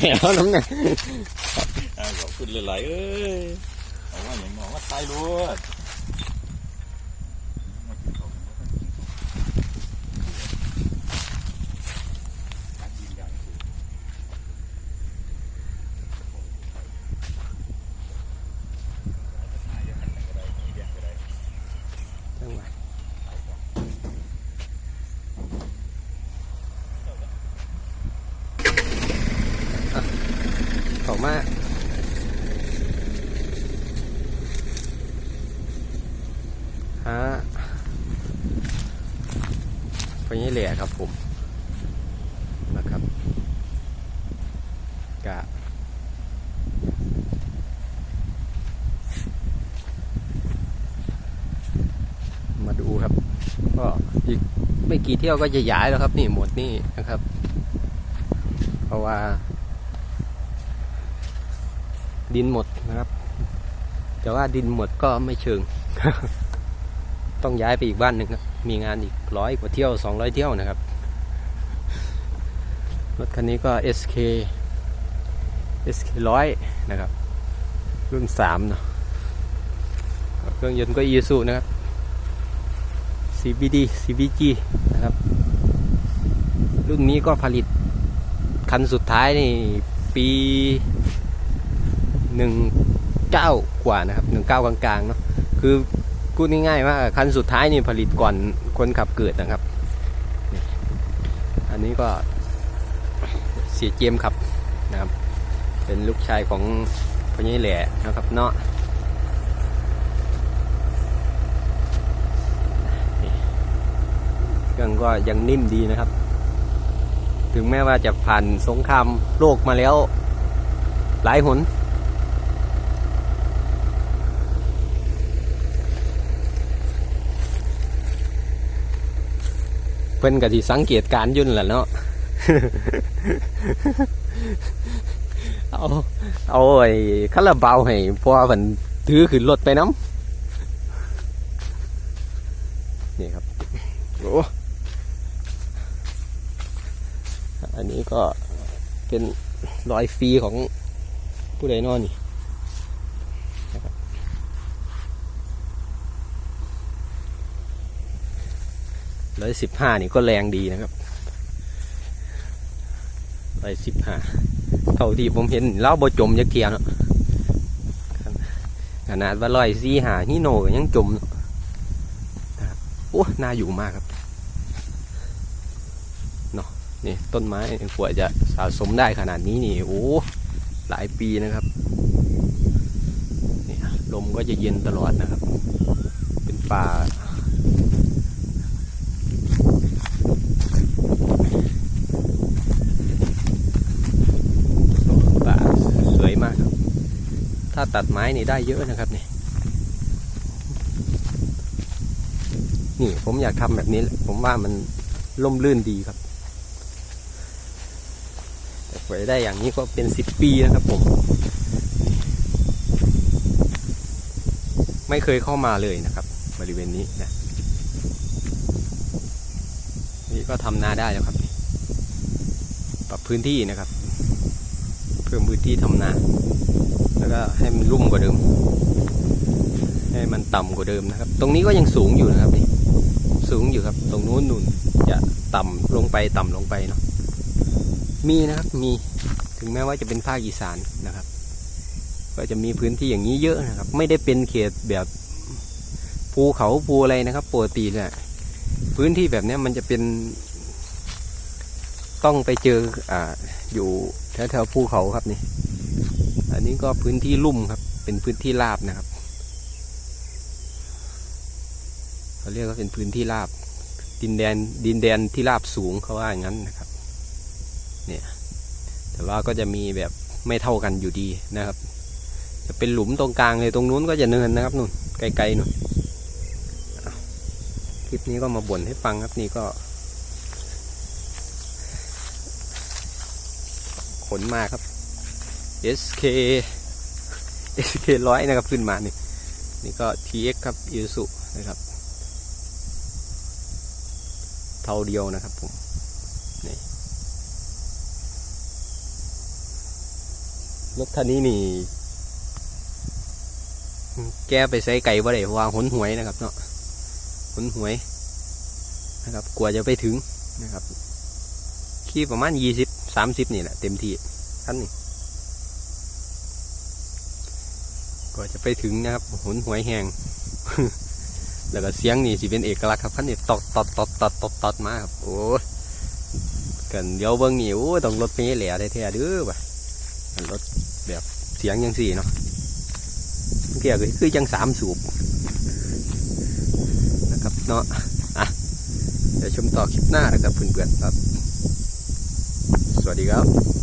แหวน้ำเนี่ยอ่าขอบคุณหลายๆเอ้ยเอาว่าอย่างมองว่าตายรวดมากินข้าวกันแล้วกันยืนยันคือ จังหวะอะ เขามาฮะไปนี่แหละครับผมนะครับกะมาดูครับ ก็อีกไม่กี่เที่ยวก็จะย้ายแล้วครับ นี่หมดนี่นะครับ เพราะว่า ดินหมดนะครับ แต่ว่าดินหมดก็ไม่เชิง ต้องย้ายไปอีกบ้านหนึ่งครับ มีงานอีกร้อยกว่าเที่ยวสองร้อยเที่ยวนะครับ รถคันนี้ก็ SK SK ร้อยนะครับ รุ่นสามเนาะ เครื่องยนต์ก็ e s u นะครับ CBD CBG นะครับ รุ่นนี้ก็ผลิตคันสุดท้ายนี่ปี หนึ่งเก้ากว่านะครับหนึ่งเก้ากลางๆเนาะคือพูดง่ายๆว่าคันสุดท้ายนี่ผลิตก่อนคนขับเกิดนะครับ อันนี้ก็เสียเจมส์ครับนะครับ เป็นลูกชายของพญายแหล่นะครับเนาะเครื่องก็ยังนิ่มดีนะครับ ถึงแม้ว่าจะผ่านสงครามโลกมาแล้วหลายหน พิ่นก็สิสังเกตการณ์ยุ่นแหละเนาะเอาเอาไอ้คาราบาวให้พอเพิ่นถือขึ้นรถไปน้ำนี่ครับโอ้อันนี้ก็เป็นรอยฟรีของผู้ใดนอนนี่นะครับ ร้อยสิบห้านี่ก็แรงดีนะครับร้อยสิบห้าเท่าที่ผมเห็นเล่าบ่จมยักเทียนขนาดว่าร้อยสี่หาฮิโนก็ยังจมโอ้น่าอยู่มากครับนี่ต้นไม้กว่าจะสะสมได้ขนาดนี้นี่โอ้หลายปีนะครับนี่ลมก็จะเย็นตลอดนะครับ เป็นป่าป่าสวยมากครับ ถ้าตัดไม้นี่ได้เยอะนะครับนี่นี่ผมอยากทำแบบนี้ ผมว่ามันล่มลื่นดีครับไว้ได้อย่างนี้ก็เป็นสิบปีนะครับผม ไม่เคยเข้ามาเลยนะครับ บริเวณนี้นะนี่ก็ทำนาได้แล้วครับ ปรับพื้นที่นะครับ เพิ่มพื้นที่ทำนา แล้วก็ให้มันรุ่มกว่าเดิม ให้มันต่ำกว่าเดิมนะครับ ตรงนี้ก็ยังสูงอยู่นะครับนี่สูงอยู่ครับ ตรงนู้นนู่นจะต่ำลงไปต่ำลงไปเนาะมีนะครับมีถึงแม้ว่าจะเป็นภาคอีสานนะครับ ก็จะมีพื้นที่อย่างนี้เยอะนะครับ ไม่ได้เป็นเขตแบบภูเขาภูอะไรนะครับปกติเนี่ยพื้นที่แบบนี้มันจะเป็น ต้องไปเจออ่าอยู่แถวๆภูเขาครับนี่ อันนี้ก็พื้นที่ลุ่มครับ เป็นพื้นที่ราบนะครับเขาเรียกว่าเป็นพื้นที่ราบ ดินแดนดินแดนที่ราบสูงเขาว่าอย่างนั้นนะครับ เนี่ย แต่ว่าก็จะมีแบบไม่เท่ากันอยู่ดีนะครับ จะเป็นหลุมตรงกลางเลยตรงนู้นก็จะเนินนะครับนู่นไกลๆนู่นอ้าวคลิปนี้ก็มาบ่นให้ฟังครับนี่ก็ ขนมาครับ SK SK ร้อยนะครับขึ้นมานี่นี่ก็ TX ครับ i s u นะครับ เท่าเดียวนะครับผมนี่รถท่านนี้นี่ แกไปใส่ไก่บ่ได้เพราะว่าหนหวยนะครับเนาะหุนหวยนะครับกลัวจะไปถึงนะครับ ขี่ประมาณยี่สิบสามสิบนี่แหละเต็มที่ท่านนี่ กว่าจะไปถึงนะครับหุนหวยแหงแล้วก็เสียงนี่สิเป็นเอกลักษณ์ครับพันนี่ตอดตอดตอดตอดตอดตอดมาครับ โอ้กันเดี๋ยวเบิ้งนี่โอ้ต้องรถเมล์แหล่ได้แท้ๆเด้อบ่ะรถแบบเสียงยังสี่เนาะเกี่ยวก็คือยังสามสูบนะครับเนาะอะเดี๋ยวชมต่อคลิปหน้านะครับเพื่อนๆครับ สวัสดีครับ